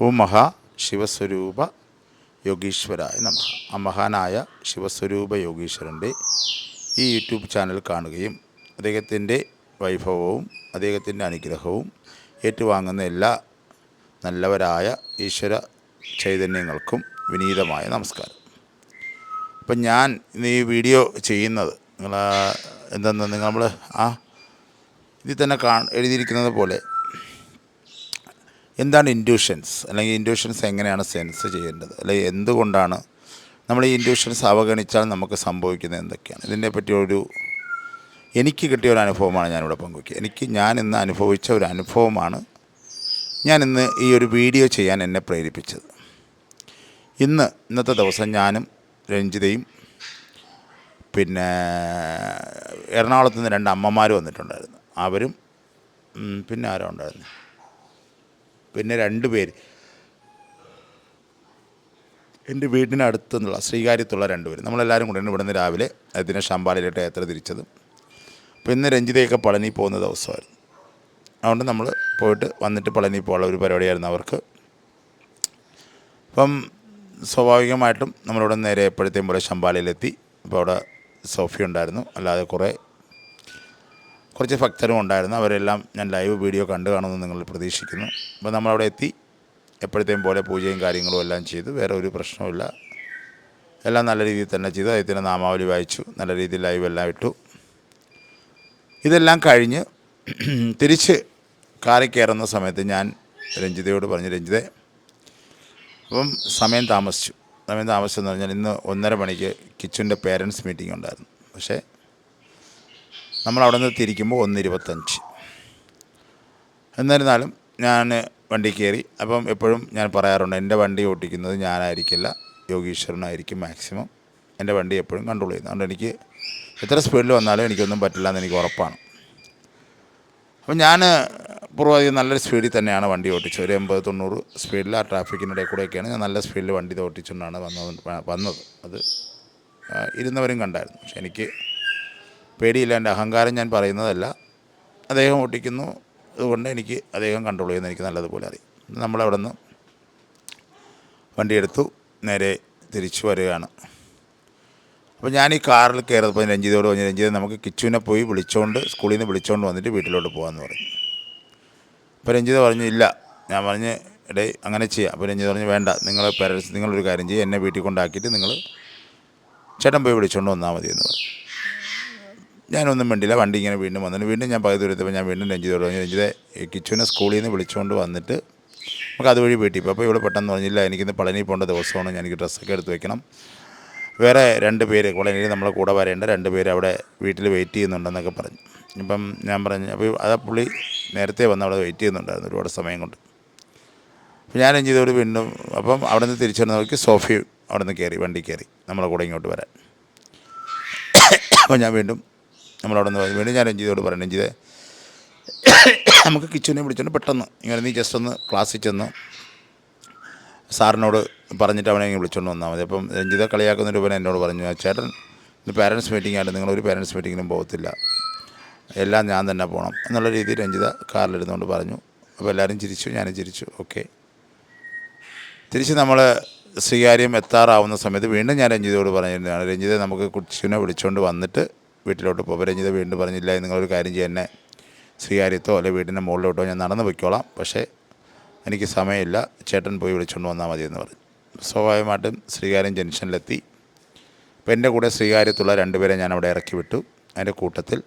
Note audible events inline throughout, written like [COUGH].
ഓം മഹാ ശിവസ്വരൂപ യോഗീശ്വരായ നമ. ആ മഹാനായ ശിവസ്വരൂപ യോഗീശ്വരന്റെ ഈ യൂട്യൂബ് ചാനൽ കാണുകയും അദ്ദേഹത്തിന്റെ വൈഭവവും അദ്ദേഹത്തിന്റെ അനുഗ്രഹവും ഏറ്റുവാങ്ങുന്ന എല്ലാ നല്ലവരായ ഈശ്വര ചൈതന്യങ്ങൾക്കും വിനീതമായ നമസ്കാരം. അപ്പം ഞാൻ ഇന്ന് ഈ വീഡിയോ ചെയ്യുന്നത് നിങ്ങൾ എന്തെന്ന് നമ്മൾ ആ ഇതിൽ തന്നെ കാ എഴുതിയിരിക്കുന്നത് പോലെ എന്താണ് ഇൻഡ്യൂഷൻസ് അല്ലെങ്കിൽ ഇൻഡ്യൂഷൻസ് എങ്ങനെയാണ് സെൻസ് ചെയ്യേണ്ടത്? അല്ലെങ്കിൽ എന്തുകൊണ്ടാണ് നമ്മൾ ഈ ഇൻഡ്യൂഷൻസ് അവഗണിച്ചാൽ നമുക്ക് സംഭവിക്കുന്നത് എന്തൊക്കെയാണ്? ഇതിനെപ്പറ്റി ഒരു എനിക്ക് കിട്ടിയ ഒരു അനുഭവമാണ് ഞാനിവിടെ പങ്കുവയ്ക്കുക. എനിക്ക് ഞാൻ ഇന്ന് അനുഭവിച്ച ഒരു അനുഭവമാണ് ഞാൻ ഇന്ന് ഈ ഒരു വീഡിയോ ചെയ്യാൻ എന്നെ പ്രേരിപ്പിച്ചത്. ഇന്ന് ഇന്നത്തെ ദിവസം ഞാനും രഞ്ജിതയും പിന്നെ എറണാകുളത്ത് നിന്ന് രണ്ട് അമ്മമാർ വന്നിട്ടുണ്ടായിരുന്നു. അവരും പിന്നെ ആരോ ഉണ്ടായിരുന്നു? പിന്നെ രണ്ട് പേര്. എന്റെ വീടിനടുത്തുനിന്നുള്ള ശ്രീകാര്യത്തുള്ള രണ്ട് പേര്. നമ്മളെല്ലാവരും കൂടെ ഇവിടെ നിന്ന് രാവിലെ അതിനെ ശമ്പാലയിലോട്ട് യാത്ര തിരിച്ചത്. അപ്പോൾ ഇന്ന് രഞ്ജിതയൊക്കെ പളനി പോകുന്ന ദിവസമായിരുന്നു. അതുകൊണ്ട് നമ്മൾ പോയിട്ട് വന്നിട്ട് പളനി പോകാനുള്ള ഒരു പരിപാടിയായിരുന്നു അവർക്ക്. അപ്പം സ്വാഭാവികമായിട്ടും നമ്മളിവിടെ നേരെ എപ്പോഴത്തെയും പോലെ ശമ്പാലയിലെത്തി അപ്പോൾ അവിടെ സോഫി ഉണ്ടായിരുന്നു. അല്ലാതെ കുറേ കുറച്ച് ഭക്തരും ഉണ്ടായിരുന്നു. അവരെല്ലാം ഞാൻ ലൈവ് വീഡിയോ കണ്ടു കാണുമെന്ന് നിങ്ങൾ പ്രതീക്ഷിക്കുന്നു. അപ്പോൾ നമ്മളവിടെ എത്തി. എപ്പോഴത്തെയും പോലെ പൂജയും കാര്യങ്ങളും എല്ലാം ചെയ്തു. വേറെ ഒരു പ്രശ്നവുമില്ല. എല്ലാം നല്ല രീതിയിൽ തന്നെ ചെയ്തു. അദ്ദേഹത്തിന്റെ നാമാവലി വായിച്ചു. നല്ല രീതിയിൽ ലൈവ് എല്ലാം ഇട്ടു. ഇതെല്ലാം കഴിഞ്ഞ് [CLEARS THROAT] തിരിച്ച് കാറി കയറുന്ന സമയത്ത് ഞാൻ രഞ്ജിതയോട് പറഞ്ഞു രഞ്ജിതേ അപ്പം സമയം താമസിച്ചു. സമയം താമസിച്ചെന്ന് പറഞ്ഞാൽ ഇന്ന് ഒന്നര മണിക്ക് കിച്ചുന്റെ പേരൻസ് മീറ്റിംഗ് ഉണ്ടായിരുന്നു. പക്ഷേ നമ്മൾ അവിടെ നിന്ന് തിരിക്കുമ്പോൾ ഒന്ന് ഇരുപത്തഞ്ച് എന്നിരുന്നാലും ഞാൻ വണ്ടി കയറി അപ്പം എപ്പോഴും ഞാൻ പറയാറുണ്ട് എന്റെ വണ്ടി ഓട്ടിക്കുന്നത് ഞാനായിരിക്കില്ല യോഗീശ്വരനായിരിക്കും മാക്സിമം. എന്റെ വണ്ടി എപ്പോഴും കൺട്രോൾ ചെയ്യുന്നത് അതുകൊണ്ട് എനിക്ക് എത്ര സ്പീഡിൽ വന്നാലും എനിക്കൊന്നും പറ്റില്ല എന്ന് എനിക്ക് ഉറപ്പാണ്. അപ്പം ഞാൻ പൂർവധികം നല്ലൊരു സ്പീഡിൽ തന്നെയാണ് വണ്ടി ഓട്ടിച്ചത്. ഒരു എൺപത് തൊണ്ണൂറ് സ്പീഡിൽ ആ ട്രാഫിക്കിനിടയിൽ കൂടെയൊക്കെയാണ് ഞാൻ നല്ല സ്പീഡിൽ വണ്ടി ഓട്ടിച്ചുകൊണ്ടാണ് വന്നത് വന്നത്. അത് ഇരുന്നവരും കണ്ടായിരുന്നു. പക്ഷെ എനിക്ക് പേടിയില്ല എന്റെ അഹങ്കാരം ഞാൻ പറയുന്നതല്ല. അദ്ദേഹം ഓട്ടിക്കുന്നു അതുകൊണ്ട് എനിക്ക് അദ്ദേഹം കൺട്രോൾ ചെയ്യുന്ന. എനിക്ക് നല്ലതുപോലെ അറിയാം. നമ്മളവിടെ നിന്ന് വണ്ടിയെടുത്തു. നേരെ തിരിച്ചു വരികയാണ്. അപ്പോൾ ഞാൻ ഈ കാറിൽ കയറിയപ്പോൾ രഞ്ജിതയോട് പറഞ്ഞു രഞ്ജിത നമുക്ക് കിച്ചുവിനെ പോയി വിളിച്ചുകൊണ്ട് സ്കൂളിൽ നിന്ന് വിളിച്ചുകൊണ്ട് വന്നിട്ട് വീട്ടിലോട്ട് പോകാമെന്ന് പറഞ്ഞു. അപ്പോൾ രഞ്ജിത പറഞ്ഞു ഇല്ല. ഞാൻ പറഞ്ഞ് ഇടയിൽ അങ്ങനെ ചെയ്യാം. അപ്പോൾ രഞ്ജിത പറഞ്ഞു വേണ്ട. നിങ്ങൾ പേരൻസ് നിങ്ങളൊരു കാര്യം ചെയ്യുക എന്നെ വീട്ടിൽ കൊണ്ടാക്കിയിട്ട് നിങ്ങൾ ചേട്ടൻ പോയി വിളിച്ചുകൊണ്ട് വന്നാൽ മതി എന്ന് പറഞ്ഞു. ഞാനൊന്നും വേണ്ടില്ല വണ്ടി ഇങ്ങനെ വീണ്ടും വന്നിട്ട് വീണ്ടും ഞാൻ പകുതി ദൂരത്തപ്പോൾ ഞാൻ വീണ്ടും രഞ്ജിതോട് പറഞ്ഞു രഞ്ജിതെ കിച്ചുവിനെ സ്കൂളിൽ നിന്ന് വിളിച്ചുകൊണ്ട് വന്നിട്ട് നമുക്ക് അതുവഴി വീട്ടിൽ പോയി. അപ്പോൾ ഇവിടെ പെട്ടെന്ന് പറഞ്ഞില്ല എനിക്കിന്ന് പളനി പോകേണ്ട ദിവസമാണ് ഞാൻ എനിക്ക് ഡ്രസ്സൊക്കെ എടുത്ത് വെക്കണം. വേറെ രണ്ട് പേര് കോളനിയിൽ നമ്മളെ കൂടെ വരേണ്ട രണ്ട് പേര് അവിടെ വീട്ടിൽ വെയിറ്റ് ചെയ്യുന്നുണ്ടെന്നൊക്കെ പറഞ്ഞു. ഇപ്പം ഞാൻ പറഞ്ഞു അപ്പോൾ അത് പുള്ളി നേരത്തെ വന്ന് അവിടെ വെയിറ്റ് ചെയ്യുന്നുണ്ടായിരുന്നു ഒരുപാട് സമയം കൊണ്ട്. അപ്പോൾ ഞാൻ രഞ്ജിതോട് വീണ്ടും അപ്പം അവിടെ നിന്ന് തിരിച്ചു വന്ന് നോക്കി സോഫി അവിടെ നിന്ന് കയറി വണ്ടി കയറി നമ്മളെ കൂടെ ഇങ്ങോട്ട് വരാൻ. [COUGHS] അപ്പോൾ ഞാൻ വീണ്ടും നമ്മളവിടെ നിന്ന് വീണ്ടും ഞാൻ രഞ്ജിതോട് പറഞ്ഞു രഞ്ജിതെ നമുക്ക് കിച്ചനെ വിളിച്ചുകൊണ്ട് പെട്ടെന്ന് ഇങ്ങനെ നീ ജസ്റ്റ് ഒന്ന് ക്ലാസ്സിൽ ചെന്ന് സാറിനോട് പറഞ്ഞിട്ട് അവനെ വിളിച്ചുകൊണ്ട് വന്നാൽ മതി. അപ്പം രഞ്ജിത കളിയാക്കുന്ന രൂപനെ എന്നോട് പറഞ്ഞു ചേട്ടൻ ഇന്ന് പാരൻസ് മീറ്റിംഗ് ആയിട്ട് നിങ്ങളൊരു പാരൻസ് മീറ്റിങ്ങിനും പോകത്തില്ല. എല്ലാം ഞാൻ തന്നെ പോകണം എന്നുള്ള രീതിയിൽ രഞ്ജിത കാറിലിരുന്നുകൊണ്ട് പറഞ്ഞു. അപ്പോൾ എല്ലാവരും ചിരിച്ചു ഞാനും ചിരിച്ചു. ഓക്കെ തിരിച്ച് നമ്മൾ സ്വീകാര്യം എത്താറാവുന്ന സമയത്ത് വീണ്ടും ഞാൻ രഞ്ജിതയോട് പറഞ്ഞിരുന്നതാണ് രഞ്ജിത നമുക്ക് കുച്ചിനെ വിളിച്ചുകൊണ്ട് വന്നിട്ട് വീട്ടിലോട്ട് പോകും രഞ്ജിത വീണ്ടും പറഞ്ഞില്ല നിങ്ങളൊരു കാര്യം ചെയ്യാൻ എന്നെ. ശ്രീകാര്യത്തോ അല്ലെങ്കിൽ വീടിന്റെ മുകളിലോട്ടോ ഞാൻ നടന്നു പൊയ്ക്കോളാം. പക്ഷേ എനിക്ക് സമയമില്ല. ചേട്ടൻ പോയി വിളിച്ചുകൊണ്ട് വന്നാൽ മതി എന്ന് പറഞ്ഞു. സ്വാഭാവികമായിട്ടും ശ്രീകാര്യം ജംഗ്ഷനിലെത്തി. അപ്പോൾ എന്റെ കൂടെ ശ്രീകാര്യത്തുള്ള രണ്ടുപേരെ ഞാൻ അവിടെ ഇറക്കി വിട്ടു. അതിന്റെ കൂട്ടത്തിൽ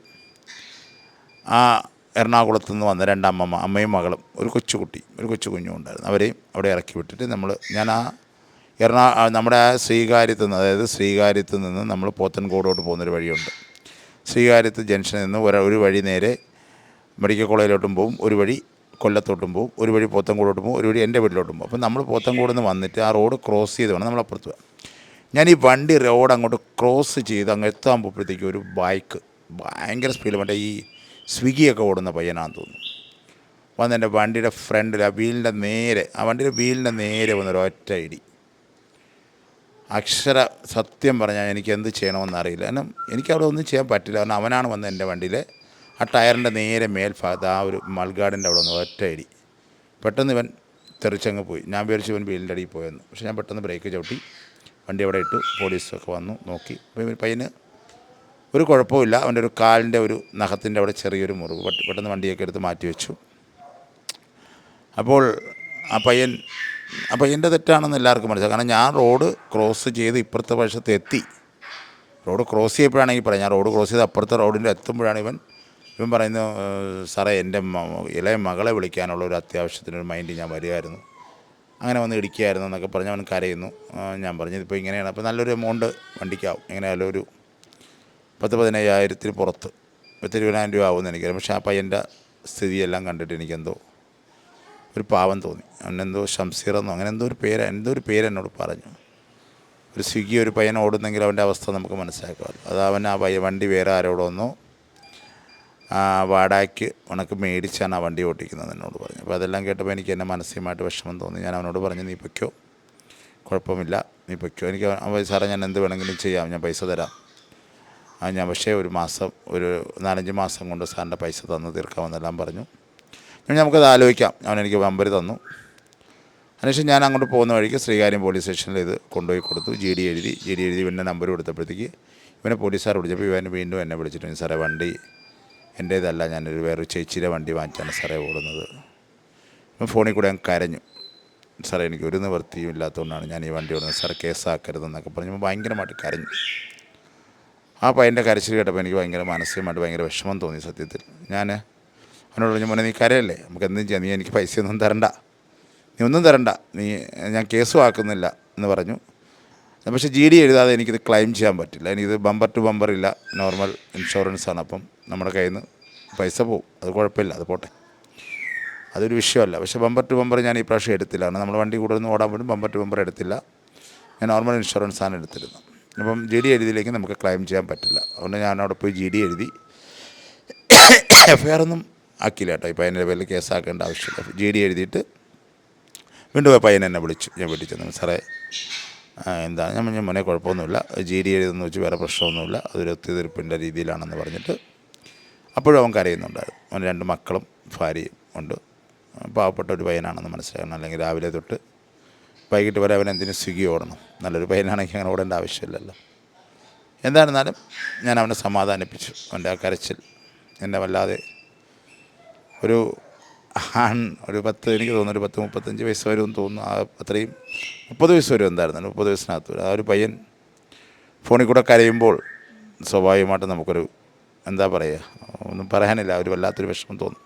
ആ എറണാകുളത്ത് നിന്ന് വന്ന രണ്ടമ്മമ്മ അമ്മയും മകളും ഒരു കൊച്ചുകുട്ടി ഒരു കൊച്ചു കുഞ്ഞും ഉണ്ടായിരുന്നു. അവരെയും അവിടെ ഇറക്കി വിട്ടിട്ട് നമ്മൾ ഞാൻ ആ എറണാ നമ്മുടെ ആ ശ്രീകാര്യത്തു നിന്ന് അതായത് ശ്രീകാര്യത്തു നിന്ന് നമ്മൾ പോത്തൻകോടോട്ട് പോകുന്നൊരു വഴിയുണ്ട്. ശ്രീകാര്യത്ത് ജംഗ്ഷനിൽ നിന്ന് ഒരു ഒരു വഴി നേരെ മെഡിക്കൽ കോളേജിലോട്ടും പോവും ഒരു വഴി കൊല്ലത്തോട്ടും പോകും ഒരു വഴി പോത്തങ്കൂടോട്ടും പോകും ഒരു വഴി എന്റെ വീട്ടിലോട്ടും പോകും അപ്പോൾ നമ്മൾ പോത്തൻകോട് നിന്ന് വന്നിട്ട് ആ റോഡ് ക്രോസ് ചെയ്ത് വേണം നമ്മൾ അപ്പുറത്ത് പോകാൻ. ഞാൻ ഈ വണ്ടി റോഡ് അങ്ങോട്ട് ക്രോസ് ചെയ്ത് അങ്ങ് എത്താൻ പോകുമ്പോഴത്തേക്കും ഒരു ബൈക്ക് ഭയങ്കര സ്പീഡിൽ മറ്റേ ഈ സ്വിഗ്ഗിയൊക്കെ ഓടുന്ന പയ്യനാന്ന് തോന്നുന്നു. വന്ന് എന്റെ വണ്ടിയുടെ ഫ്രണ്ടിൽ ആ വീലിന്റെ നേരെ ആ വണ്ടിയുടെ വീലിന്റെ നേരെ വന്നൊരു ഒറ്റ ഇടി. അക്ഷര സത്യം പറഞ്ഞാൽ എനിക്ക് എന്ത് ചെയ്യണമെന്നറിയില്ല. കാരണം എനിക്കവിടെ ഒന്നും ചെയ്യാൻ പറ്റില്ല. കാരണം അവനാണ് വന്ന് എന്റെ വണ്ടിയിൽ ആ ടയറിന്റെ നേരെ മേൽഭാഗത്ത് ആ ഒരു മൾഗാർഡിന്റെ അവിടെ വന്ന് ഒറ്റ ഇടി പെട്ടെന്ന് ഇവൻ തെറിച്ചങ്ങ് പോയി. ഞാൻ വിചാരിച്ചു ഇവൻ വീലിന്റെ അടിയിൽ പോയെന്ന്. പക്ഷേ ഞാൻ പെട്ടെന്ന് ബ്രേക്ക് ചവിട്ടി. വണ്ടി അവിടെ ഇട്ടു. പോലീസൊക്കെ വന്നു. നോക്കി. അപ്പോൾ പയ്യന് ഒരു കുഴപ്പമില്ല അവന്റെ ഒരു കാലിന്റെ ഒരു നഖത്തിന്റെ അവിടെ ചെറിയൊരു മുറിവ്. പെട്ടെന്ന് വണ്ടിയൊക്കെ എടുത്ത് മാറ്റി വെച്ചു. അപ്പോൾ ആ പയ്യൻ ആ എന്റെ തെറ്റാണെന്ന് എല്ലാവർക്കും മനസ്സിലായി. കാരണം ഞാൻ റോഡ് ക്രോസ് ചെയ്ത് ഇപ്പുറത്തെ വശത്ത് എത്തി. റോഡ് ക്രോസ് ചെയ്യപ്പോഴാണെങ്കിൽ പറയാം ഞാൻ റോഡ് ക്രോസ് ചെയ്ത് അപ്പുറത്തെ റോഡിന്റെ എത്തുമ്പോഴാണ് ഇവൻ ഇവൻ പറയുന്നു "ഏഹ്, സാറേ എന്റെ ഇളയ മകളെ വിളിക്കാനുള്ള ഒരു അത്യാവശ്യത്തിനൊരു മൈൻഡ് ഞാൻ വരികയായിരുന്നു അങ്ങനെ വന്ന് ഇടിക്കുകയായിരുന്നു എന്നൊക്കെ പറഞ്ഞ് അവൻ കരയുന്നു. ഞാൻ പറഞ്ഞു ഇതിപ്പോൾ ഇങ്ങനെയാണ്. അപ്പോൾ നല്ലൊരു എമൗണ്ട് വണ്ടിക്കാവും. എങ്ങനെയായാലും ഒരു പത്ത് പതിനയ്യായിരത്തിന് പുറത്ത്. പത്ത് ഇരുപതിനായിരം രൂപ ആവുമെന്ന് എനിക്കറിയാം. പക്ഷേ ആ പയ്യന്റെ സ്ഥിതിയെല്ലാം കണ്ടിട്ട് എനിക്കെന്തോ ഒരു പാവം തോന്നി. അവനെന്തോ ഷംസീറെന്നോ അങ്ങനെ എന്തോ ഒരു പേര് എന്തോ ഒരു പേര് എന്നോട് പറഞ്ഞു. ഒരു സ്വിഗ്ഗി ഒരു പയ്യൻ ഓടുന്നെങ്കിൽ അവന്റെ അവസ്ഥ നമുക്ക് മനസ്സിലാക്കാമല്ലോ. അത് അവൻ ആ പയ്യ വണ്ടി വേറെ ആരോടൊന്നോ ആ വാടകയ്ക്ക് ഉണക്ക് മേടിച്ചാണ് ആ വണ്ടി ഓട്ടിക്കുന്നത് എന്നോട് പറഞ്ഞു. അപ്പോൾ അതെല്ലാം കേട്ടപ്പോൾ എനിക്ക് എന്റെ മാനസികമായിട്ട് വിഷമം തോന്നി. ഞാൻ അവനോട് പറഞ്ഞു നീ പൊയ്ക്കോ. കുഴപ്പമില്ല നീ പൊയ്ക്കോ. എനിക്ക് സാറേ ഞാൻ എന്ത് വേണമെങ്കിലും ചെയ്യാം. ഞാൻ പൈസ തരാം. ഞാൻ പക്ഷേ ഒരു മാസം ഒരു നാലഞ്ച് മാസം കൊണ്ട് സാറിന്റെ പൈസ തന്ന് തീർക്കാമെന്നെല്ലാം പറഞ്ഞു. നമുക്കത് ആലോചിക്കാം. അവൻ എനിക്ക് നമ്പർ തന്നു. അതിനുശേഷം ഞാൻ അങ്ങോട്ട് പോകുന്ന വഴിക്ക് ശ്രീകാര്യം പോലീസ് സ്റ്റേഷനിൽ ഇത് കൊണ്ടുപോയി കൊടുത്തു. ജി ഡി എഴുതി ജി ഡി എഴുതി ഇവന്റെ നമ്പർ കൊടുത്തപ്പോഴത്തേക്ക് ഇവനെ പോലീസുകാർ വിളിച്ചപ്പോൾ ഇവൻ വീണ്ടും എന്നെ വിളിച്ചിട്ടുണ്ട് സാറേ വണ്ടി എന്റേതല്ല ഞാനൊരു വേറൊരു ചേച്ചിയുടെ വണ്ടി വാങ്ങിച്ചാണ് സാറേ ഓടുന്നത്. ഇപ്പം ഫോണിൽ കൂടെ ഞാൻ കരഞ്ഞു. സാറേ എനിക്ക് ഒരു നിവൃത്തിയും ഇല്ലാത്തതുകൊണ്ടാണ് ഞാൻ ഈ വണ്ടി ഓടുന്നത്. സാറേ കേസാക്കരുതെന്നൊക്കെ പറഞ്ഞപ്പോൾ ഭയങ്കരമായിട്ട് കരഞ്ഞു. ആ പയ്യന്റെ കരച്ചിൽ കേട്ടപ്പോൾ എനിക്ക് ഭയങ്കര മാനസികമായിട്ട് ഭയങ്കര വിഷമം തോന്നി സത്യത്തിൽ. ഞാൻ അവനോട് പറഞ്ഞു മോനെ നീ കരയല്ലേ? നമുക്ക് എന്തും ചെയ്യാം. നീ എനിക്ക് പൈസയൊന്നും തരണ്ട. നീ ഒന്നും തരണ്ട. നീ ഞാൻ കേസും ആക്കുന്നില്ല. എന്ന് പറഞ്ഞു. പക്ഷെ ജി ഡി എഴുതാതെ എനിക്കിത് ക്ലെയിം ചെയ്യാൻ പറ്റില്ല. എനിക്കിത് ബമ്പർ ടു ബമ്പർ ഇല്ല. നോർമൽ ഇൻഷുറൻസ് ആണ്. അപ്പം നമ്മുടെ കയ്യിൽ നിന്ന് പൈസ പോവും. അത് കുഴപ്പമില്ല. അത് പോട്ടെ. അതൊരു വിഷയമല്ല. പക്ഷേ ബമ്പർ ടു ബമ്പർ ഞാൻ ഈ പ്രാവശ്യം എടുത്തില്ല കാരണം നമ്മൾ വണ്ടി കൂടുതൽ ഓടാൻ പോലും ബമ്പർ ടു ബമ്പർ എടുത്തില്ല. ഞാൻ നോർമൽ ഇൻഷുറൻസ് ആണ് എടുത്തിരുന്നത്. അപ്പം ജി ഡി എഴുതിയിലേക്ക് നമുക്ക് ക്ലെയിം ചെയ്യാൻ പറ്റില്ല. അതുകൊണ്ട് ഞാൻ അവിടെ പോയി ജി ഡി എഴുതി. എഫ് ഐ ആർ ഒന്നും ആക്കിയില്ല കേട്ടോ ഈ അതിന്റെ പേരിൽ കേസാക്കേണ്ട ആവശ്യമില്ല. ജി ഡി എഴുതിയിട്ട് വീണ്ടും പയ്യൻ എന്നെ വിളിച്ചു. ഞാൻ വീട്ടിൽ ചെന്നു. സാറേ എന്താ? ഞാൻ ഞാൻ മോനെ കുഴപ്പമൊന്നുമില്ല. ജി ഡി എഴുതുന്ന വെച്ച് വേറെ പ്രശ്നമൊന്നുമില്ല. അതൊരു ഒത്തുതീർപ്പിന്റെ രീതിയിലാണെന്ന് പറഞ്ഞിട്ട് അപ്പോഴും അവൻ കരയുന്നുണ്ടായിരുന്നു. അവന് രണ്ട് മക്കളും ഭാര്യയും ഉണ്ട്. പാവപ്പെട്ട ഒരു പയ്യനാണെന്ന് മനസ്സിലാക്കണം. അല്ലെങ്കിൽ രാവിലെ തൊട്ട് വൈകിട്ട് വരെ അവൻ എന്തിനും സ്വിഗ്ഗി ഓടണം. നല്ലൊരു പയ്യനാണെങ്കിൽ അങ്ങനെ ഓടേണ്ട ആവശ്യമില്ലല്ലോ. എന്തായിരുന്നാലും ഞാൻ അവനെ സമാധാനിപ്പിച്ചു. അവന്റെ ആ കരച്ചിൽ എന്നെ വല്ലാതെ ഒരു ആൺ ഒരു പത്ത് എനിക്ക് തോന്നുന്നു ഒരു പത്ത് മുപ്പത്തഞ്ച് വയസ്സ് വരും തോന്നുന്നു. ആ അത്രയും മുപ്പത് വയസ്സ് വരും എന്തായിരുന്നു മുപ്പത് വയസ്സിനകത്ത്. ആ ഒരു പയ്യൻ ഫോണിൽ കൂടെ കരയുമ്പോൾ സ്വാഭാവികമായിട്ടും നമുക്കൊരു എന്താ പറയുക ഒന്നും പറയാനില്ല ഒരു വല്ലാത്തൊരു വിഷമം തോന്നും.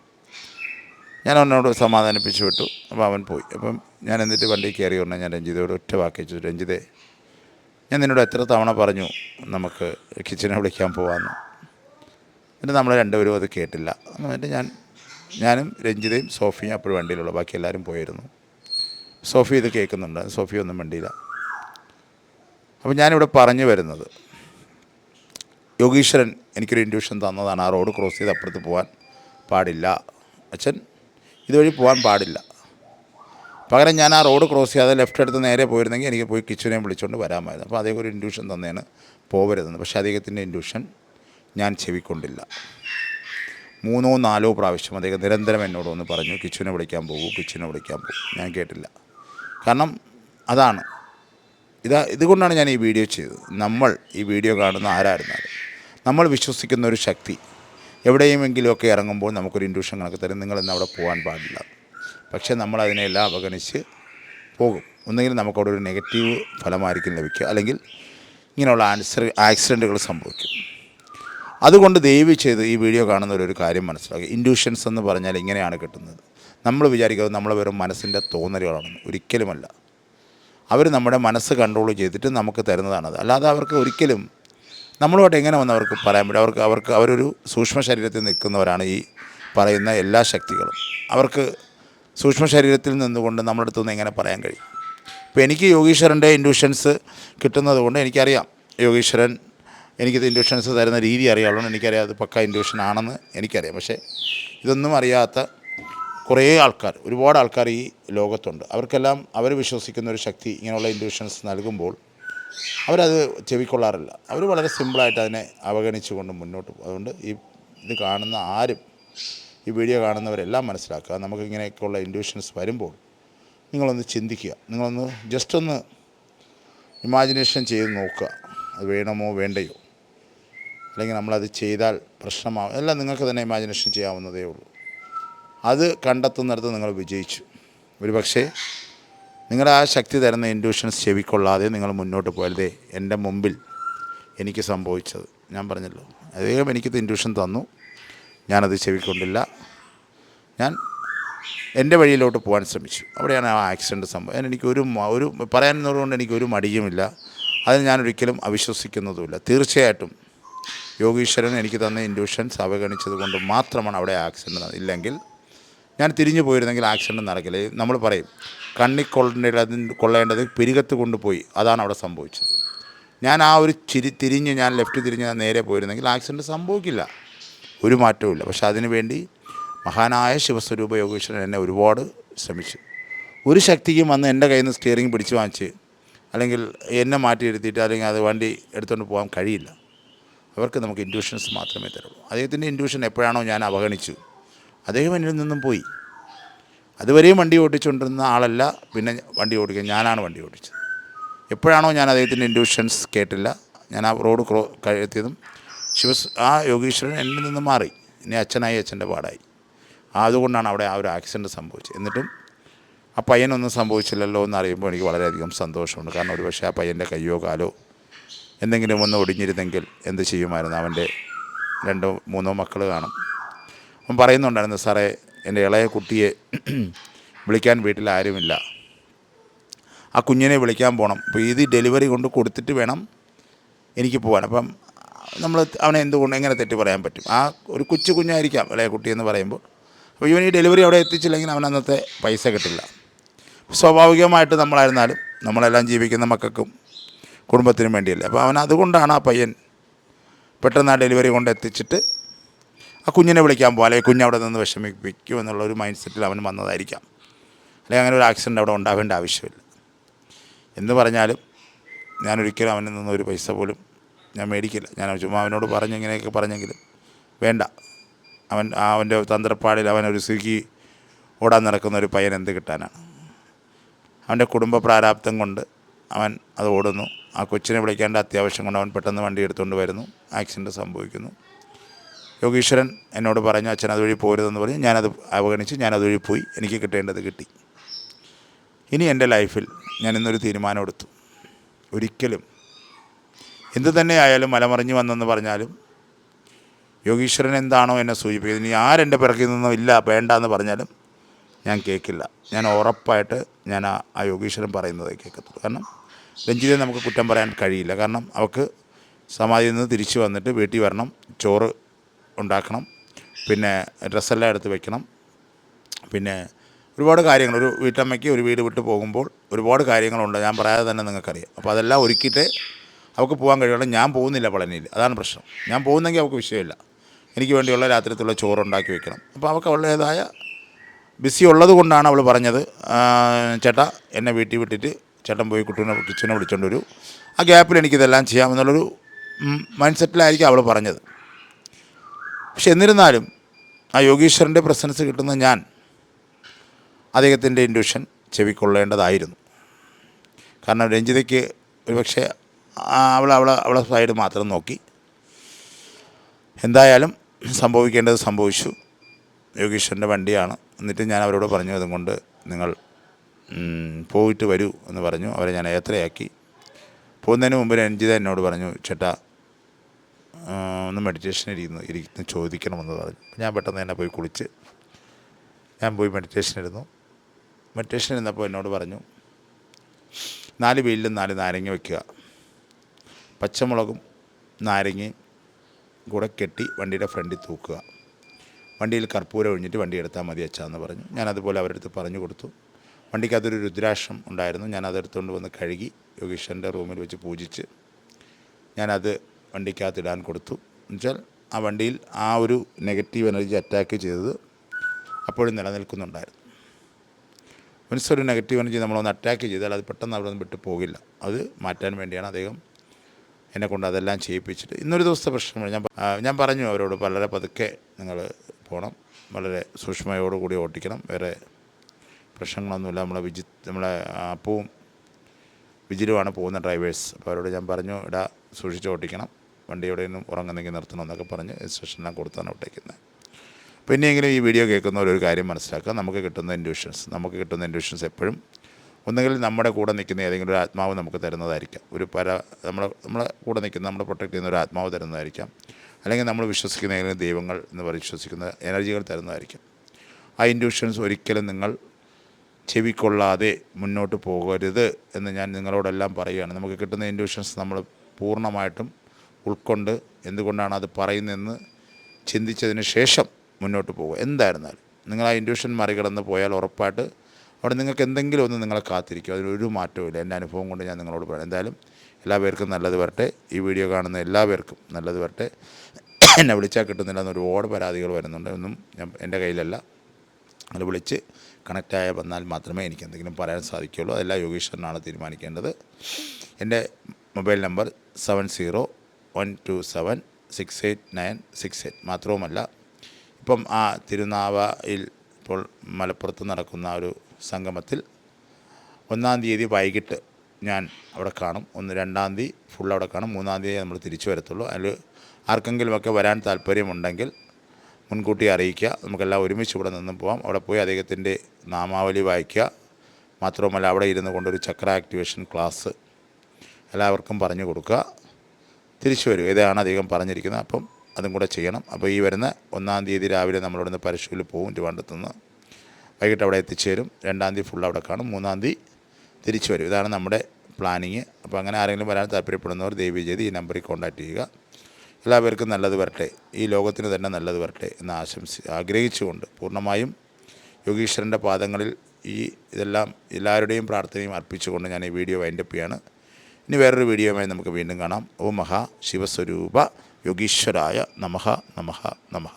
ഞാൻ അവനോട് സമാധാനിപ്പിച്ചു വിട്ടു അപ്പോൾ അവൻ പോയി. അപ്പം ഞാൻ എന്നിട്ട് വണ്ടി കയറി ഉടനെ ഞാൻ രഞ്ജിതയോട് ഒറ്റ വാക്കിച്ചു രഞ്ജിതേ ഞാൻ നിന്നോട് എത്ര തവണ പറഞ്ഞു നമുക്ക് കിച്ചനെ വിളിക്കാൻ പോകാമെന്ന് എന്നിട്ട് നമ്മൾ രണ്ടുപേരും അത് കേട്ടില്ല. എന്നിട്ട് ഞാൻ ഞാനും രഞ്ജിതയും സോഫിയും അപ്പോൾ വണ്ടിയിലുള്ള ബാക്കി എല്ലാവരും പോയിരുന്നു. സോഫി ഇത് കേൾക്കുന്നുണ്ട്. സോഫി ഒന്നും വണ്ടിയില്ല അപ്പോൾ ഞാനിവിടെ പറഞ്ഞു വരുന്നത്. യോഗീശ്വരൻ എനിക്കൊരു ഇൻഡ്യൂഷൻ തന്നതാണ്. ആ റോഡ് ക്രോസ് ചെയ്ത് അപ്പുറത്ത് പോകാൻ പാടില്ല. അച്ഛൻ ഇതുവഴി പോകാൻ പാടില്ല. പകരം ഞാൻ ആ റോഡ് ക്രോസ് ചെയ്യാതെ ലെഫ്റ്റ് എടുത്ത് നേരെ പോയിരുന്നെങ്കിൽ എനിക്ക് പോയി കിച്ചനെയും വിളിച്ചുകൊണ്ട് വരാമായിരുന്നു. അപ്പോൾ അദ്ദേഹം ഒരു ഇൻഡ്യൂഷൻ തന്നെയാണ് പോകരുതെന്ന് പക്ഷേ അദ്ദേഹത്തിന്റെ ഇൻഡ്യൂഷൻ ഞാൻ ചെവിക്കൊണ്ടില്ല. മൂന്നോ നാലോ പ്രാവശ്യം അദ്ദേഹം നിരന്തരം എന്നോട് ഒന്ന് പറഞ്ഞു കിച്ചുവിനെ വിളിക്കാൻ പോകൂ കിച്ചുവിനെ വിളിക്കാൻ പോകും. ഞാൻ കേട്ടില്ല. കാരണം അതാണ്. ഇതാ ഇതുകൊണ്ടാണ് ഞാൻ ഈ വീഡിയോ ചെയ്തത്. നമ്മൾ ഈ വീഡിയോ കാണുന്ന ആരായിരുന്നാലും. നമ്മൾ വിശ്വസിക്കുന്ന ഒരു ശക്തി എവിടെയുമെങ്കിലുമൊക്കെ ഇറങ്ങുമ്പോൾ നമുക്കൊരു ഇൻഡ്യൂഷൻ കണക്ക് തരും. നിങ്ങൾ ഇന്ന് അവിടെ പോകാൻ പാടില്ല. പക്ഷേ നമ്മൾ അതിനെല്ലാം അവഗണിച്ച് പോകും. ഒന്നുകിൽ നമുക്കവിടെ ഒരു നെഗറ്റീവ് ഫലമായിരിക്കും ലഭിക്കുക. അല്ലെങ്കിൽ ഇങ്ങനെയുള്ള ആൻസർ ആക്സിഡന്റുകൾ സംഭവിക്കും. അതുകൊണ്ട് ദയവ് ചെയ്ത് ഈ വീഡിയോ കാണുന്നവർ ഒരു കാര്യം മനസ്സിലാക്കുക. ഇൻഡ്യൂഷൻസ് എന്ന് പറഞ്ഞാൽ ഇങ്ങനെയാണ് കിട്ടുന്നത്. നമ്മൾ വിചാരിക്കുന്നത് നമ്മൾ വെറും മനസ്സിന്റെ തോന്നലുകളാണെന്ന് ഒരിക്കലുമല്ല. അവർ നമ്മുടെ മനസ്സ് കൺട്രോൾ ചെയ്തിട്ട് നമുക്ക് തരുന്നതാണത് അല്ലാതെ അവർക്ക് ഒരിക്കലും നമ്മളുമായിട്ട് എങ്ങനെ വന്ന് അവർക്ക് പറയാൻ പറ്റും? അവർക്ക് അവർക്ക് അവരൊരു സൂക്ഷ്മ ശരീരത്തിൽ നിൽക്കുന്നവരാണ് ഈ പറയുന്ന എല്ലാ ശക്തികളും. അവർക്ക് സൂക്ഷ്മ ശരീരത്തിൽ നിന്നുകൊണ്ട് നമ്മുടെ അടുത്തു നിന്ന് എങ്ങനെ പറയാൻ കഴിയും? ഇപ്പോൾ എനിക്ക് യോഗീശ്വരന്റെ ഇൻഡ്യൂഷൻസ് കിട്ടുന്നത് കൊണ്ട് എനിക്കറിയാം. യോഗീശ്വരൻ എനിക്കിത് ഇൻഡ്യൂഷൻസ് തരുന്ന രീതി അറിയാവുള്ളൂ എനിക്കറിയാം അത് പക്ക ഇൻഡ്യൂഷൻ ആണെന്ന് എനിക്കറിയാം. പക്ഷേ ഇതൊന്നും അറിയാത്ത കുറേ ആൾക്കാർ ഒരുപാട് ആൾക്കാർ ഈ ലോകത്തുണ്ട്. അവർക്കെല്ലാം അവർ വിശ്വസിക്കുന്ന ഒരു ശക്തി ഇങ്ങനെയുള്ള ഇൻഡ്യൂഷൻസ് നൽകുമ്പോൾ അവരത് ചെവിക്കൊള്ളാറില്ല. അവർ വളരെ സിമ്പിളായിട്ട് അതിനെ അവഗണിച്ചുകൊണ്ട് മുന്നോട്ട് പോകും. അതുകൊണ്ട് ഈ ഇത് കാണുന്ന ആരും ഈ വീഡിയോ കാണുന്നവരെല്ലാം മനസ്സിലാക്കുക. നമുക്ക് ഇങ്ങനെയൊക്കെയുള്ള ഇൻഡ്യൂഷൻസ് വരുമ്പോൾ നിങ്ങളൊന്ന് ചിന്തിക്കുക. നിങ്ങളൊന്ന് ജസ്റ്റ് ഒന്ന് ഇമാജിനേഷൻ ചെയ്ത് നോക്കുക. അത് വേണമോ വേണ്ടയോ? അല്ലെങ്കിൽ നമ്മളത് ചെയ്താൽ പ്രശ്നമാവും. എല്ലാം നിങ്ങൾക്ക് തന്നെ ഇമാജിനേഷൻ ചെയ്യാവുന്നതേ ഉള്ളൂ. അത് കണ്ടെത്തുന്നിടത്ത് നിങ്ങൾ വിജയിച്ചു. ഒരു പക്ഷേ നിങ്ങളുടെ ആ ശക്തി തരുന്ന ഇൻഡ്യൂഷൻസ് ചെവിക്കൊള്ളാതെ നിങ്ങൾ മുന്നോട്ട് പോയതേ എന്റെ മുമ്പിൽ എനിക്ക് സംഭവിച്ചത്. ഞാൻ പറഞ്ഞല്ലോ അദ്ദേഹം എനിക്ക് ഇൻഡ്യൂഷൻ തന്നു. ഞാനത് ചെവിക്കൊണ്ടില്ല. ഞാൻ എന്റെ വഴിയിലോട്ട് പോകാൻ ശ്രമിച്ചു. അവിടെയാണ് ആ ആക്സിഡന്റ് സംഭവം. എനിക്കൊരു ഒരു പറയാനുള്ളതുകൊണ്ട് എനിക്കൊരു മടിയുമില്ല. അതിന് ഞാനൊരിക്കലും അവിശ്വസിക്കുന്നതുമില്ല. തീർച്ചയായിട്ടും യോഗീശ്വരൻ എനിക്ക് തന്ന ഇൻഡ്യൂഷൻസ് അവഗണിച്ചത് കൊണ്ട് മാത്രമാണ് അവിടെ ആക്സിഡന്റ് ഇല്ലെങ്കിൽ ഞാൻ തിരിഞ്ഞു പോയിരുന്നെങ്കിൽ ആക്സിഡന്റ് നടക്കില്ല. നമ്മൾ പറയും കണ്ണി കൊള്ളേണ്ടത് കൊള്ളേണ്ടത് പിരികത്ത് കൊണ്ടുപോയി. അതാണ് അവിടെ സംഭവിച്ചത്. ഞാൻ ആ ഒരു ചിരി തിരിഞ്ഞ് ഞാൻ ലെഫ്റ്റ് തിരിഞ്ഞ് നേരെ പോയിരുന്നെങ്കിൽ ആക്സിഡന്റ് സംഭവിക്കില്ല. ഒരു മാറ്റവുമില്ല പക്ഷെ അതിനു വേണ്ടി മഹാനായ ശിവസ്വരൂപ യോഗീശ്വരൻ എന്നെ ഒരുപാട് ശ്രമിച്ചു. ഒരു ശക്തിക്കും വന്ന് എന്റെ കയ്യിൽ നിന്ന് സ്റ്റിയറിംഗ് പിടിച്ച് വാങ്ങിച്ച് അല്ലെങ്കിൽ എന്നെ മാറ്റിയിരുത്തിയിട്ട് അല്ലെങ്കിൽ അത് വണ്ടി എടുത്തുകൊണ്ട് പോകാൻ കഴിയില്ല. അവർക്ക് നമുക്ക് ഇൻഡ്യൂഷൻസ് മാത്രമേ തരുള്ളൂ. അദ്ദേഹത്തിന്റെ ഇൻഡ്യൂഷൻ എപ്പോഴാണോ ഞാൻ അവഗണിച്ചു. അദ്ദേഹം എന്നിൽ നിന്നും പോയി. അതുവരെയും വണ്ടി ഓടിച്ചുകൊണ്ടിരുന്ന ആളല്ല പിന്നെ വണ്ടി ഓടിക്കുക ഞാനാണ് വണ്ടി ഓടിച്ചത്. എപ്പോഴാണോ ഞാൻ അദ്ദേഹത്തിന്റെ ഇൻഡ്യൂഷൻസ് കേട്ടില്ല ഞാൻ ആ റോഡ് ക്രോ കഴിയത്തിയതും ശിവ ആ യോഗീശ്വരൻ എന്നിൽ നിന്ന് മാറി. ഇനി അച്ഛനായി അച്ഛന്റെ പാടായി. അതുകൊണ്ടാണ് അവിടെ ആ ഒരു ആക്സിഡന്റ് സംഭവിച്ചത്. എന്നിട്ടും ആ പയ്യനൊന്നും സംഭവിച്ചില്ലല്ലോ എന്നറിയുമ്പോൾ എനിക്ക് വളരെയധികം സന്തോഷമുണ്ട്. കാരണം ഒരു പക്ഷേ ആ പയ്യന്റെ കയ്യോ കാലോ എന്തെങ്കിലും ഒന്ന് ഒടിഞ്ഞിരുന്നെങ്കിൽ എന്ത് ചെയ്യുമായിരുന്നു? അവന്റെ രണ്ടോ മൂന്നോ മക്കൾ കാണും. അവൻ പറയുന്നുണ്ടായിരുന്നു സാറേ എന്റെ ഇളയ കുട്ടിയെ വിളിക്കാൻ വീട്ടിൽ ആരുമില്ല. ആ കുഞ്ഞിനെ വിളിക്കാൻ പോകണം അപ്പോൾ ഇത് ഡെലിവറി കൊണ്ട് കൊടുത്തിട്ട് വേണം എനിക്ക് പോകാൻ. അപ്പം നമ്മൾ അവനെ എന്തുകൊണ്ട് എങ്ങനെ തെറ്റി പറയാൻ പറ്റും? ആ ഒരു കൊച്ചു കുഞ്ഞായിരിക്കാം ഇളയ കുട്ടി എന്ന് പറയുമ്പോൾ. അപ്പോൾ ഇവൻ ഈ ഡെലിവറി അവിടെ എത്തിച്ചില്ലെങ്കിൽ അവൻ അന്നത്തെ പൈസ കിട്ടില്ല. സ്വാഭാവികമായിട്ട് നമ്മളായിരുന്നാലും നമ്മളെല്ലാം ജീവിക്കുന്ന മക്കൾക്കും കുടുംബത്തിനും വേണ്ടിയല്ലേ. അപ്പോൾ അവൻ അതുകൊണ്ടാണ് ആ പയ്യൻ പെട്ടെന്ന് ആ ഡെലിവറി കൊണ്ട് എത്തിച്ചിട്ട് ആ കുഞ്ഞിനെ വിളിക്കാൻ പോകും അല്ലെങ്കിൽ കുഞ്ഞ് അവിടെ നിന്ന് വിഷമിപ്പിക്കും എന്നുള്ള ഒരു മൈൻഡ് സെറ്റിൽ അവൻ വന്നതായിരിക്കാം. അല്ലെങ്കിൽ അങ്ങനെ ഒരു ആക്സിഡന്റ് അവിടെ ഉണ്ടാവേണ്ട ആവശ്യമില്ല. എന്ന് പറഞ്ഞാലും ഞാനൊരിക്കലും അവനിൽ നിന്ന് ഒരു പൈസ പോലും ഞാൻ മേടിക്കില്ല. ഞാൻ ചുമ്മാ അവനോട് പറഞ്ഞ് ഇങ്ങനെയൊക്കെ പറഞ്ഞെങ്കിലും വേണ്ട. അവൻ അവന്റെ തന്ത്രപ്പാടിൽ അവൻ ഒരു ഓടാൻ നടക്കുന്ന ഒരു പയ്യൻ എന്ത് കിട്ടാനാണ്? അവന്റെ കുടുംബ പ്രാരാബ്ദം കൊണ്ട് അവൻ അത് ഓടുന്നു. ആ കൊച്ചിനെ വിളിക്കേണ്ട അത്യാവശ്യം കൊണ്ട് അവൻ പെട്ടെന്ന് വണ്ടി എടുത്തുകൊണ്ട് വരുന്നു. ആക്സിഡന്റ് സംഭവിക്കുന്നു. യോഗീശ്വരൻ എന്നോട് പറഞ്ഞു അച്ഛൻ അതുവഴി പോരുതെന്ന് പറഞ്ഞ്. ഞാനത് അവഗണിച്ച് ഞാൻ അതുവഴി പോയി. എനിക്ക് കിട്ടേണ്ടത് കിട്ടി. ഇനി എന്റെ ലൈഫിൽ ഞാൻ ഇന്നൊരു തീരുമാനം എടുത്തു. ഒരിക്കലും എന്തു തന്നെ ആയാലും മലമറിഞ്ഞ് വന്നെന്ന് പറഞ്ഞാലും യോഗീശ്വരൻ എന്താണോ എന്നെ സൂചിപ്പിക്കുന്നത്. ഇനി ആരെന്റെ പിറകിൽ നിന്നും ഇല്ല വേണ്ട എന്ന് പറഞ്ഞാലും ഞാൻ കേൾക്കില്ല ഞാൻ ഉറപ്പായിട്ട് ഞാൻ ആ യോഗീശ്വരൻ പറയുന്നതേ കേൾക്കത്തുള്ളൂ. കാരണം രഞ്ജിതയെ നമുക്ക് കുറ്റം പറയാൻ കഴിയില്ല. കാരണം അവൾക്ക് സമാധിയിൽ നിന്ന് തിരിച്ചു വന്നിട്ട് വീട്ടിൽ വരണം ചോറ് ഉണ്ടാക്കണം പിന്നെ ഡ്രസ്സെല്ലാം എടുത്ത് വെക്കണം. പിന്നെ ഒരുപാട് കാര്യങ്ങൾ ഒരു വീട്ടമ്മയ്ക്ക് ഒരു വീട് വിട്ട് പോകുമ്പോൾ ഒരുപാട് കാര്യങ്ങളുണ്ട്. ഞാൻ പറയാതെ തന്നെ നിങ്ങൾക്കറിയാം. അപ്പോൾ അതെല്ലാം ഒരുക്കിയിട്ട് അവൾക്ക് പോകാൻ കഴിയുള്ളൂ. ഞാൻ പോകുന്നില്ല പളനിയിൽ. അതാണ് പ്രശ്നം. ഞാൻ പോകുന്നെങ്കിൽ അവൾക്ക് വിഷയമില്ല. എനിക്ക് വേണ്ടിയുള്ള രാത്രിയത്തുള്ള ചോറ് ഉണ്ടാക്കി വെക്കണം. അപ്പോൾ അവൾക്ക് അവളുടേതായ ബിസി ഉള്ളത് കൊണ്ടാണ് അവൾ പറഞ്ഞത് "ആ, ചേട്ടാ എന്നെ വീട്ടിൽ വിട്ടിട്ട് ചേട്ടൻ പോയി കുട്ടീനെ കിച്ചനെ വിളിച്ചുകൊണ്ട് വരൂ ആ ഗ്യാപ്പിൽ എനിക്കിതെല്ലാം ചെയ്യാമെന്നുള്ളൊരു മൈൻഡ് സെറ്റിലായിരിക്കും അവൾ പറഞ്ഞത്. പക്ഷെ എന്നിരുന്നാലും ആ യോഗീശ്വരന്റെ പ്രസൻസ് കിട്ടുന്ന ഞാൻ അദ്ദേഹത്തിന്റെ ഇൻഡ്യൂഷൻ ചെവിക്കൊള്ളേണ്ടതായിരുന്നു. കാരണം രഞ്ജിതയ്ക്ക് ഒരുപക്ഷെ അവൾ അവളെ അവളെ സൈഡ് മാത്രം നോക്കി. എന്തായാലും സംഭവിക്കേണ്ടത് സംഭവിച്ചു. യോഗീശ്വരന്റെ വണ്ടിയാണ്. എന്നിട്ട് ഞാൻ അവരോട് പറഞ്ഞു അതുകൊണ്ട് നിങ്ങൾ പോയിട്ട് വരൂ എന്ന് പറഞ്ഞു. അവരെ ഞാൻ യാത്രയാക്കി. പോകുന്നതിന് മുമ്പ് രഞ്ജിത എന്നോട് പറഞ്ഞു ചേട്ടാ ഒന്ന് മെഡിറ്റേഷൻ ഇരിക്കുന്നു ഇരിക്കുന്നു ചോദിക്കണമെന്ന് പറഞ്ഞു ഞാൻ പെട്ടെന്ന് തന്നെ പോയി കുളിച്ച്. ഞാൻ പോയി മെഡിറ്റേഷൻ ഇരുന്നു. മെഡിറ്റേഷൻ ഇരുന്നപ്പോൾ എന്നോട് പറഞ്ഞു നാല് വെയിലും നാല് നാരങ്ങ വയ്ക്കുക പച്ചമുളകും നാരങ്ങയും കൂടെ കെട്ടി വണ്ടിയുടെ ഫ്രണ്ടിൽ തൂക്കുക. വണ്ടിയിൽ കർപ്പൂരം ഒഴിഞ്ഞിട്ട് വണ്ടി എടുത്താൽ മതി അച്ഛാന്ന് പറഞ്ഞു. ഞാനതുപോലെ അതുപോലെ അവരുടെ അടുത്ത് പറഞ്ഞു കൊടുത്തു. വണ്ടിക്കകത്തൊരു രുദ്രാക്ഷം ഉണ്ടായിരുന്നു. ഞാൻ അതെടുത്തുകൊണ്ട് വന്ന് കഴുകി യോഗീശ്വരന്റെ റൂമിൽ വെച്ച് പൂജിച്ച് ഞാനത് വണ്ടിക്കകത്ത് ഇടാൻ കൊടുത്തു. എന്നുവെച്ചാൽ ആ വണ്ടിയിൽ ആ ഒരു നെഗറ്റീവ് എനർജി അറ്റാക്ക് ചെയ്തത് അപ്പോഴും നിലനിൽക്കുന്നുണ്ടായിരുന്നു. മീൻസ് ഒരു നെഗറ്റീവ് എനർജി നമ്മളൊന്ന് അറ്റാക്ക് ചെയ്താൽ അത് പെട്ടെന്ന് അവിടെ നിന്ന് വിട്ടു പോകില്ല. അത് മാറ്റാൻ വേണ്ടിയാണ് അദ്ദേഹം എന്നെ കൊണ്ട് അതെല്ലാം ചെയ്യിപ്പിച്ചിട്ട് ഇന്നൊരു ദിവസത്തെ പ്രശ്നമാണ് ഞാൻ ഞാൻ പറഞ്ഞു അവരോട് വളരെ പതുക്കെ നിങ്ങൾ പോകണം. വളരെ സൂക്ഷ്മയോടുകൂടി ഓട്ടിക്കണം വേറെ പ്രശ്നങ്ങളൊന്നുമില്ല. നമ്മളെ വിജി നമ്മളെ അപ്പവും വിജിലുമാണ് പോകുന്ന ഡ്രൈവേഴ്സ്. അപ്പോൾ അവരോട് ഞാൻ പറഞ്ഞു ഇടാ സൂക്ഷിച്ച് ഓട്ടിക്കണം വണ്ടി എവിടെയെങ്കിലും ഉറങ്ങുന്നെങ്കിൽ നിർത്തണം എന്നൊക്കെ പറഞ്ഞ് ഇൻസ്ട്രക്ഷനെല്ലാം കൊടുത്താണ് ഓട്ടിക്കുന്നത് പിന്നെയെങ്കിലും ഈ വീഡിയോ കേൾക്കുന്നവർ ഒരു കാര്യം മനസ്സിലാക്കുക. നമുക്ക് കിട്ടുന്ന ഇൻഡ്യൂഷൻസ് നമുക്ക് കിട്ടുന്ന ഇൻഡ്യൂഷൻസ് എപ്പോഴും ഒന്നുകിൽ നമ്മുടെ കൂടെ നിൽക്കുന്ന ഏതെങ്കിലും ഒരു ആത്മാവ് നമുക്ക് തരുന്നതായിരിക്കാം. ഒരു പര നമ്മളെ നമ്മളെ കൂടെ നിൽക്കുന്ന നമ്മളെ പ്രൊട്ടക്ട് ചെയ്യുന്ന ഒരു ആത്മാവ് തരുന്നതായിരിക്കാം. അല്ലെങ്കിൽ നമ്മൾ വിശ്വസിക്കുന്ന ഏതെങ്കിലും ദൈവങ്ങൾ എന്ന് പറഞ്ഞ് വിശ്വസിക്കുന്ന എനർജികൾ തരുന്നതായിരിക്കും. ആ ഇൻഡ്യൂഷൻസ് ഒരിക്കലും നിങ്ങൾ ചെവിക്കൊള്ളാതെ മുന്നോട്ട് പോകരുത് എന്ന് ഞാൻ നിങ്ങളോടെല്ലാം പറയുകയാണ്. നമുക്ക് കിട്ടുന്ന ഇൻഡ്യൂഷൻസ് നമ്മൾ പൂർണമായിട്ടും ഉൾക്കൊണ്ട് എന്തുകൊണ്ടാണ് അത് പറയുന്നതെന്ന് ചിന്തിച്ചതിന് ശേഷം മുന്നോട്ട് പോകുക എന്തായിരുന്നാലും നിങ്ങൾ ആ ഇൻഡ്യൂഷൻ മറികടന്ന് പോയാൽ ഉറപ്പായിട്ട് അവിടെ നിങ്ങൾക്ക് എന്തെങ്കിലും ഒന്ന് നിങ്ങളെ കാത്തിരിക്കും. അതിനൊരു മാറ്റവും എന്റെ അനുഭവം കൊണ്ട് ഞാൻ നിങ്ങളോട് പറയാം. എന്തായാലും എല്ലാ പേർക്കും നല്ലത് വരട്ടെ. ഈ വീഡിയോ കാണുന്ന എല്ലാവർക്കും നല്ലത് വരട്ടെ. എന്നെ വിളിച്ചാൽ കിട്ടുന്നില്ല എന്ന് ഒരുപാട് പരാതികൾ വരുന്നുണ്ട്. ഒന്നും ഞാൻ എന്റെ കയ്യിലല്ല. അത് വിളിച്ച് കണക്റ്റായ വന്നാൽ മാത്രമേ എനിക്ക് എന്തെങ്കിലും പറയാൻ സാധിക്കുകയുള്ളൂ. അതെല്ലാം യോഗീശ്വരനാണ് തീരുമാനിക്കേണ്ടത്. എന്റെ mobile number seven zero one two seven six eight nine six eight മാത്രവുമല്ല ഇപ്പം ആ തിരുനാവയിൽ ഇപ്പോൾ മലപ്പുറത്ത് നടക്കുന്ന ഒരു സംഗമത്തിൽ ഒന്നാം തീയതി വൈകിട്ട് ഞാൻ അവിടെ കാണും. ഒന്ന് രണ്ടാം തീയതി ഫുൾ അവിടെ കാണും. മൂന്നാം തീയതി നമ്മൾ തിരിച്ചു വരത്തുള്ളൂ. അതിൽ ആർക്കെങ്കിലുമൊക്കെ വരാൻ താല്പര്യമുണ്ടെങ്കിൽ മുൻകൂട്ടി അറിയിക്കുക. നമുക്കെല്ലാം ഒരുമിച്ച് ഇവിടെ നിന്നും പോവാം. അവിടെ പോയി അദ്ദേഹത്തിന്റെ നാമാവലി വായിക്കുക. മാത്രവുമല്ല അവിടെ ഇരുന്ന് കൊണ്ടൊരു ചക്ര ആക്ടിവേഷൻ ക്ലാസ് എല്ലാവർക്കും പറഞ്ഞു കൊടുക്കുക. തിരിച്ചു വരും. ഇതാണ് അധികം പറഞ്ഞിരിക്കുന്നത്. അപ്പം അതും കൂടെ ചെയ്യണം. അപ്പോൾ ഈ വരുന്ന ഒന്നാം തീയതി രാവിലെ നമ്മളിവിടുന്ന് പരശുവിൽ പോകും തിരുവനന്തപുരത്തുനിന്ന്. വൈകിട്ട് അവിടെ എത്തിച്ചേരും. രണ്ടാം തീയതി ഫുൾ അവിടെ കാണും. മൂന്നാം തീയതി തിരിച്ചു വരും. ഇതാണ് നമ്മുടെ പ്ലാനിങ് അപ്പോൾ അങ്ങനെ ആരെങ്കിലും വരാൻ താല്പര്യപ്പെടുന്നവർ ദയവ് ചെയ്ത് ഈ നമ്പറിൽ കോൺടാക്റ്റ് ചെയ്യുക. എല്ലാവർക്കും നല്ലത് വരട്ടെ. ഈ ലോകത്തിന് തന്നെ നല്ലത് വരട്ടെ എന്ന് ആശംസി ആഗ്രഹിച്ചുകൊണ്ട് പൂർണമായും യോഗീശ്വരന്റെ പാദങ്ങളിൽ ഈ ഇതെല്ലാം എല്ലാവരുടെയും പ്രാർത്ഥനയും അർപ്പിച്ചുകൊണ്ട് ഞാൻ ഈ വീഡിയോ വൈൻഡപ്പ് ചെയ്യാണ്. ഇനി വേറൊരു വീഡിയോയുമായി നമുക്ക് വീണ്ടും കാണാം. ഓ മഹാ ശിവസ്വരൂപ. യോഗീശ്വരായ നമഹ നമഹ നമഃ